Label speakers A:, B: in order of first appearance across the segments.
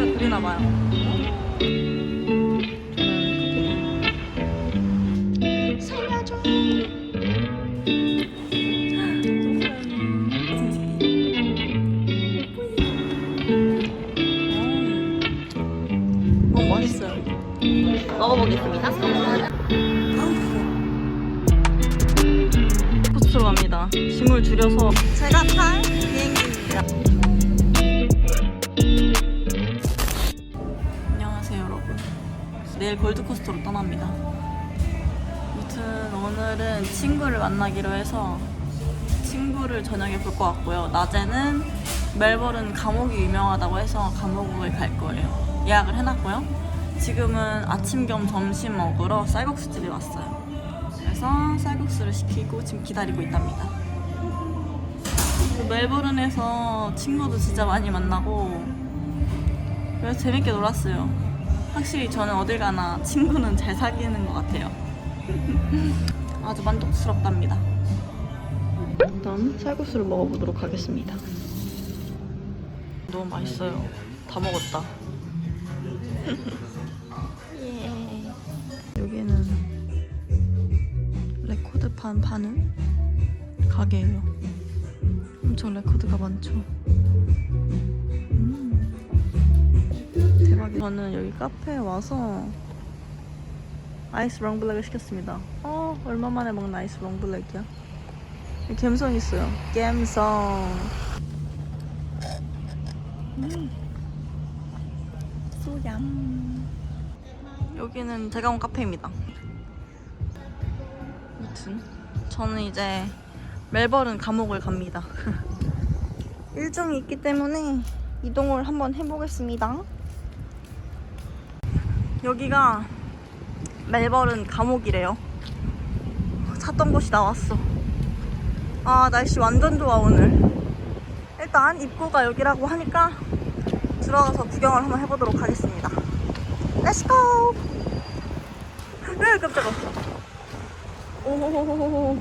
A: 그림자를 그리나 봐요. 살려줘. 어, 맛있어요. 먹어보겠습니다. 코스로 갑니다. 짐을 줄여서 제가 탈 비행기입니다. 내일 골드코스트로 떠납니다. 아무튼 오늘은 친구를 만나기로 해서 친구를 저녁에 볼 것 같고요. 낮에는 멜버른 감옥이 유명하다고 해서 감옥을 갈 거예요. 예약을 해놨고요. 지금은 아침 겸 점심 먹으러 쌀국수집에 왔어요. 그래서 쌀국수를 시키고 지금 기다리고 있답니다. 멜버른에서 친구도 진짜 많이 만나고 그래서 재밌게 놀았어요. 확실히 저는 어딜 가나 친구는 잘 사귀는 것 같아요. 아주 만족스럽답니다. 일단 쌀국수를 먹어보도록 하겠습니다. 너무 맛있어요. 다 먹었다. 예. 여기는 레코드판 파는 가게예요. 엄청 레코드가 많죠. 대박이다. 저는 여기 카페에 와서 아이스 롱블랙을 시켰습니다. 어, 얼마 만에 먹는 아이스 롱블랙이야? 갬성 있어요. 갬성. 음. 소얌. 여기는 제가 온 카페입니다. 아무튼 저는 이제 멜버른 감옥을 갑니다. 일정이 있기 때문에 이동을 한번 해보겠습니다. 여기가 멜버른 감옥이래요. 찾던 곳이 나왔어. 아 날씨 완전 좋아 오늘. 일단 입구가 여기라고 하니까 들어가서 구경을 한번 해보도록 하겠습니다. 렛츠고! 으 깜짝아. 오호호호호.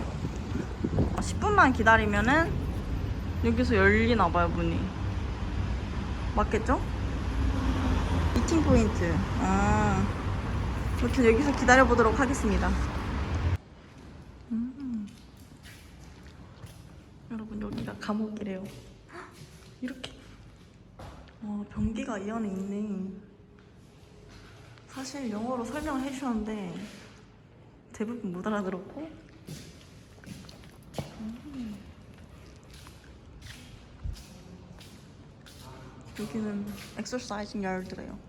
A: 10분만 기다리면은 여기서 열리나 봐요 문이. 맞겠죠? 미팅 포인트. 아. 아무튼 여기서 기다려 보도록 하겠습니다. 음. 여러분 여기가 감옥이래요. 헉, 이렇게. 와 변기가 이 안에 있네. 사실 영어로 설명을 해주셨는데 대부분 못 알아들었고. 음. 여기는 엑서사이징 야르드래요.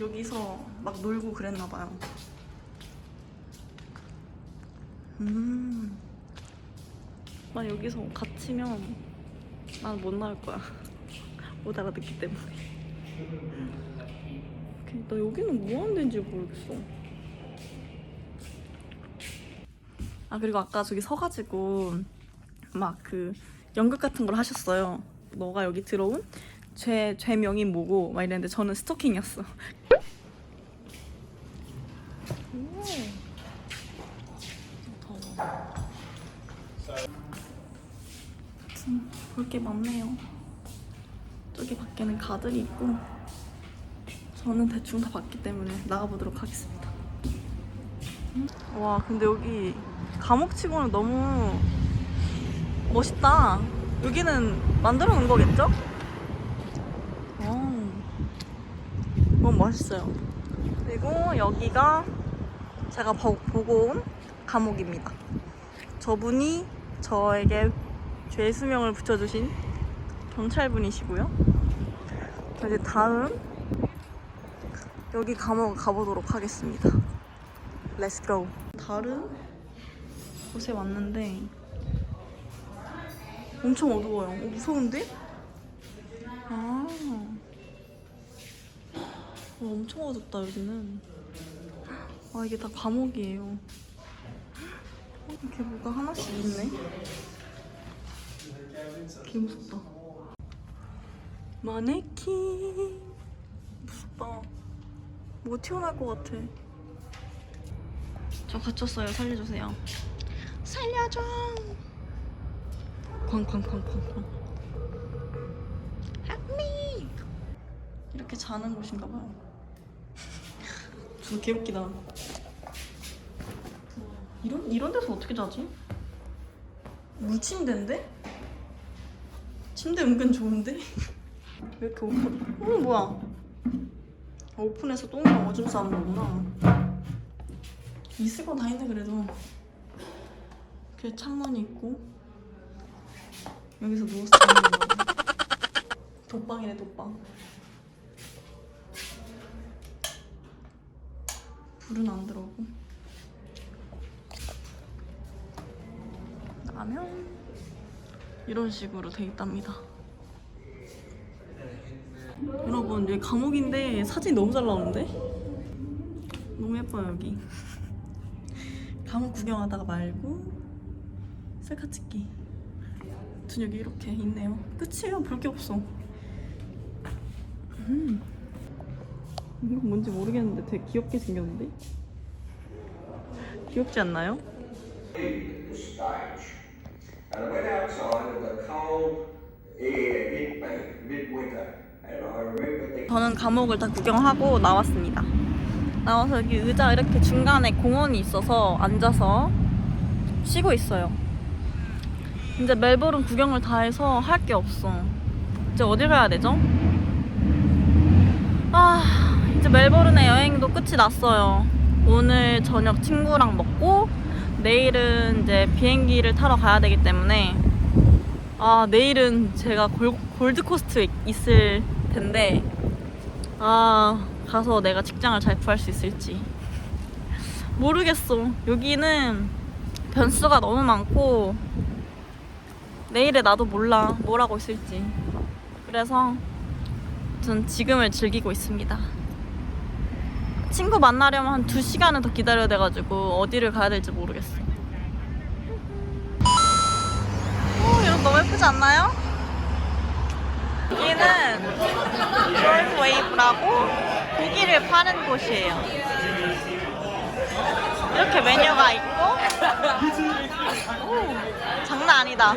A: 여기서 막 놀고 그랬나 봐요. 음. 나 여기서 갇히면 난 못 나올 거야. 못 알아듣기 때문에. 나 여기는 뭐 하는 데인지 모르겠어. 아 그리고 아까 저기 서가지고 막 그 연극 같은 걸 하셨어요. 너가 여기 들어온 죄 죄명이 뭐고 막 이랬는데 저는 스토킹이었어. 오. 더워. 볼게 많네요. 저기 밖에는 가들이 있고 저는 대충 다 봤기 때문에 나가보도록 하겠습니다. 음? 와 근데 여기 감옥치고는 너무 멋있다. 여기는 만들어 놓은 거겠죠? 어, 너무 맛있어요. 그리고 여기가 제가 보, 보고 온 감옥입니다. 저분이 저에게 죄 수명을 붙여주신 경찰분이시고요. 이제 다음 여기 감옥 가보도록 하겠습니다. Let's go. 다른 곳에 왔는데 엄청 어두워요. 어, 무서운데? 아, 어, 엄청 어둡다 여기는. 아 이게 다 감옥이에요. 어, 이렇게 뭐가 하나씩 있네. 개 무섭다. 마네킹. 무섭다. 뭐 튀어나올 것 같아. 저 갇혔어요. 살려주세요. 살려줘. 쾅쾅쾅쾅쾅. Help me. 이렇게 자는 곳인가 봐요. 저 개웃기다. 이런 이런 데서 어떻게 자지? 무침대인데? 침대 은근 좋은데? 왜 이렇게 오픈? 어 뭐야? 오픈해서 똥이랑 오줌 싸는 거구나. 있을 건 다 있네 그래도. 이렇게 창문이 있고 여기서 거. 독방이네 독방. 불은 안 들어오고. 라면 이런 식으로 돼 있답니다. 여러분 여기 감옥인데 사진 너무 잘 나오는데? 너무 예뻐요 여기. 감옥 구경하다가 말고 셀카 찍기. 여기 이렇게 있네요. 끝이에요. 볼 게 없어. 음. 이건 뭔지 모르겠는데 되게 귀엽게 생겼는데? 귀엽지 않나요? 저는 감옥을 다 구경하고 나왔습니다. 나와서 여기 의자 이렇게 중간에 공원이 있어서 앉아서 쉬고 있어요. 이제 멜버른 구경을 다 해서 할 게 없어. 이제 어디 가야 되죠? 아, 이제 멜버른의 여행도 끝이 났어요. 오늘 저녁 친구랑 먹고 내일은 이제 비행기를 타러 가야 되기 때문에 아, 내일은 제가 골, 골드코스트에 있을 텐데 아 가서 내가 직장을 잘 구할 수 있을지. 모르겠어. 여기는 변수가 너무 많고 내일의 나도 몰라 뭘 하고 있을지. 그래서 전 지금을 즐기고 있습니다 친구 만나려면 한 2시간은 더 기다려야 돼가지고 어디를 가야 될지 모르겠어 오 이거 너무 예쁘지 않나요? 여기는 롤 웨이브라고 고기를 파는 곳이에요. 이렇게 메뉴가 있고, 오, 장난 아니다.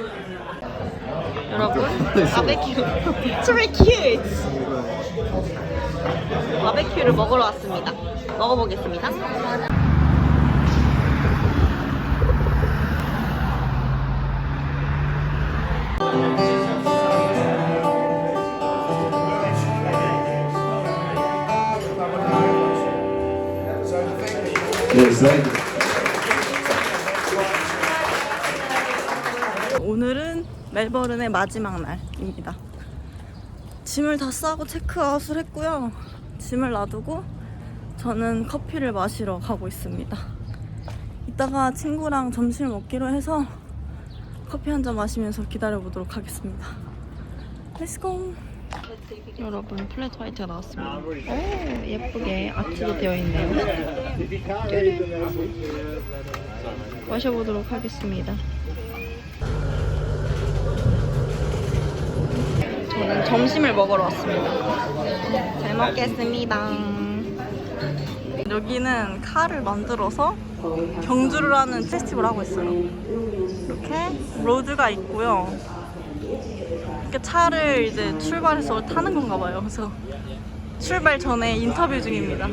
A: 여러분, 바베큐. It's very cute. 바베큐를 먹으러 왔습니다. 먹어보겠습니다. 오늘은 멜버른의 마지막 날입니다. 짐을 다 싸고 체크아웃을 했고요. 짐을 놔두고 저는 커피를 마시러 가고 있습니다. 이따가 친구랑 점심을 먹기로 해서 커피 한 잔 마시면서 기다려 보도록 하겠습니다. 렛츠고! 여러분 플랫 화이트가 나왔습니다. 오 예쁘게 아트도 되어 있네요. 마셔보도록 하겠습니다. 저는 점심을 먹으러 왔습니다. 잘 먹겠습니다. 여기는 칼을 만들어서 경주를 하는 페스티벌을 하고 있어요. 이렇게 로드가 있고요. 이렇게 차를 이제 출발해서 타는 건가 봐요. 그래서 출발 전에 인터뷰 중입니다.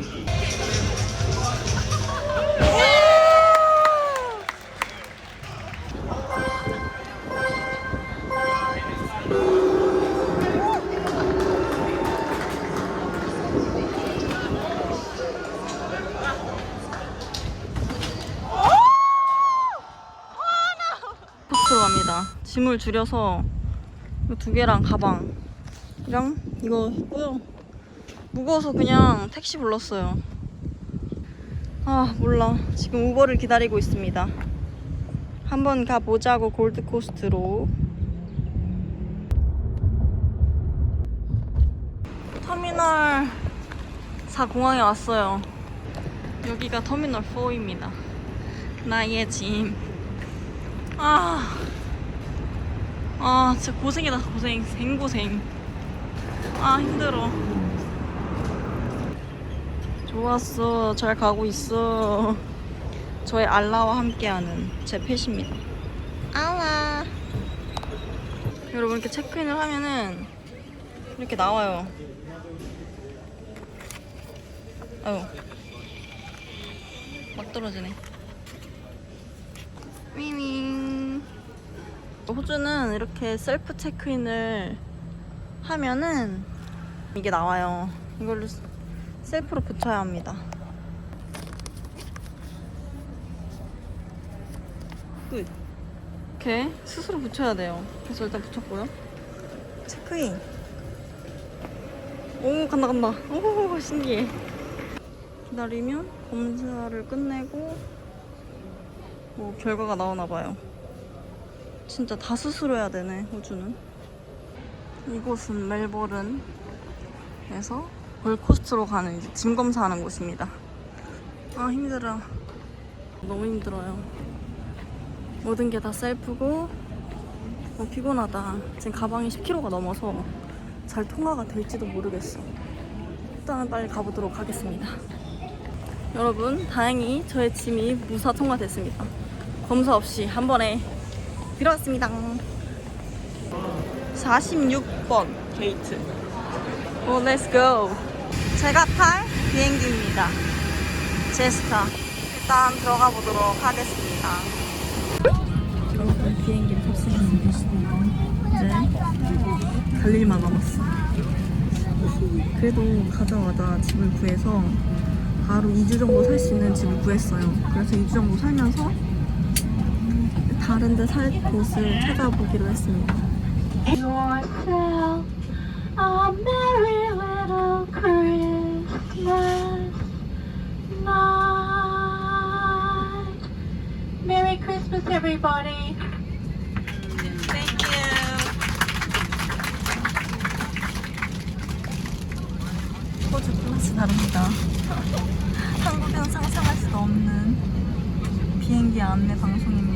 A: 짐을 줄여서 두 개랑 가방이랑 이거 했고요. 무거워서 그냥 택시 불렀어요. 아 몰라. 지금 우버를 기다리고 있습니다. 한번 가보자고 골드코스트로. 터미널 4 공항에 왔어요. 여기가 터미널 4입니다. 나의 짐. 아, 아, 진짜 고생이다, 고생. 생고생. 아, 힘들어. 좋았어. 잘 가고 있어. 저의 알라와 함께하는 제 펫입니다. 알라. 여러분, 이렇게 체크인을 하면은 이렇게 나와요. 아유. 막 떨어지네. 위윙. 호주는 이렇게 셀프 체크인을 하면은 이게 나와요. 이걸로 셀프로 붙여야 합니다. 끝. 이렇게 스스로 붙여야 돼요. 그래서 일단 붙였고요. 체크인. 오 간다 간다. 오 신기해. 기다리면 검사를 끝내고 뭐 결과가 나오나 봐요. 진짜 다 스스로 해야 되네 호주는. 이곳은 멜버른에서 골코스트로 가는 이제 짐 검사하는 곳입니다. 아 힘들어. 너무 힘들어요. 모든 게 다 셀프고 어, 피곤하다. 지금 가방이 10kg가 넘어서 잘 통화가 될지도 모르겠어. 일단은 빨리 가보도록 하겠습니다. 여러분, 다행히 저의 짐이 무사 통과됐습니다. 검사 없이 한 번에 들어왔습니다. 46번 게이트. 오, 렛츠 고. 제가 탈 비행기입니다. 제스타. 일단 들어가 보도록 하겠습니다. 여러분, 비행기를 탑승했습니다. 이제 갈 일만 남았어. 그래도 가자마자 집을 구해서 바로 2주 정도 살 수 있는 집을 구했어요. 그래서 2주 정도 살면서 다른 데 살 곳을 찾아보기로 했습니다.
B: yourself a merry little Christmas night. Merry Christmas, everybody.
A: Thank you. 호주 클래스 다릅니다. 한국은 상상할 수 없는 비행기 안내 방송입니다.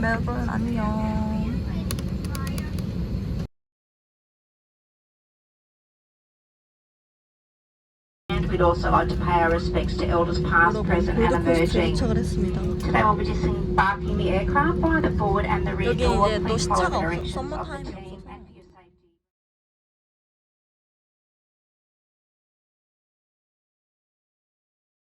A: 멜버른 안녕.
B: We'd also like to pay our respects to elders past,
A: 여러분
B: present, and
A: 골드코스트에
B: emerging.
A: 도착을 했습니다.
B: Today we'll be disembarking the aircraft via the forward and the rear
A: 여기
B: door.
A: 이제 또
B: Please follow
A: 시차가
B: the
A: 없어.
B: directions of the
A: 썸머타임이
B: team.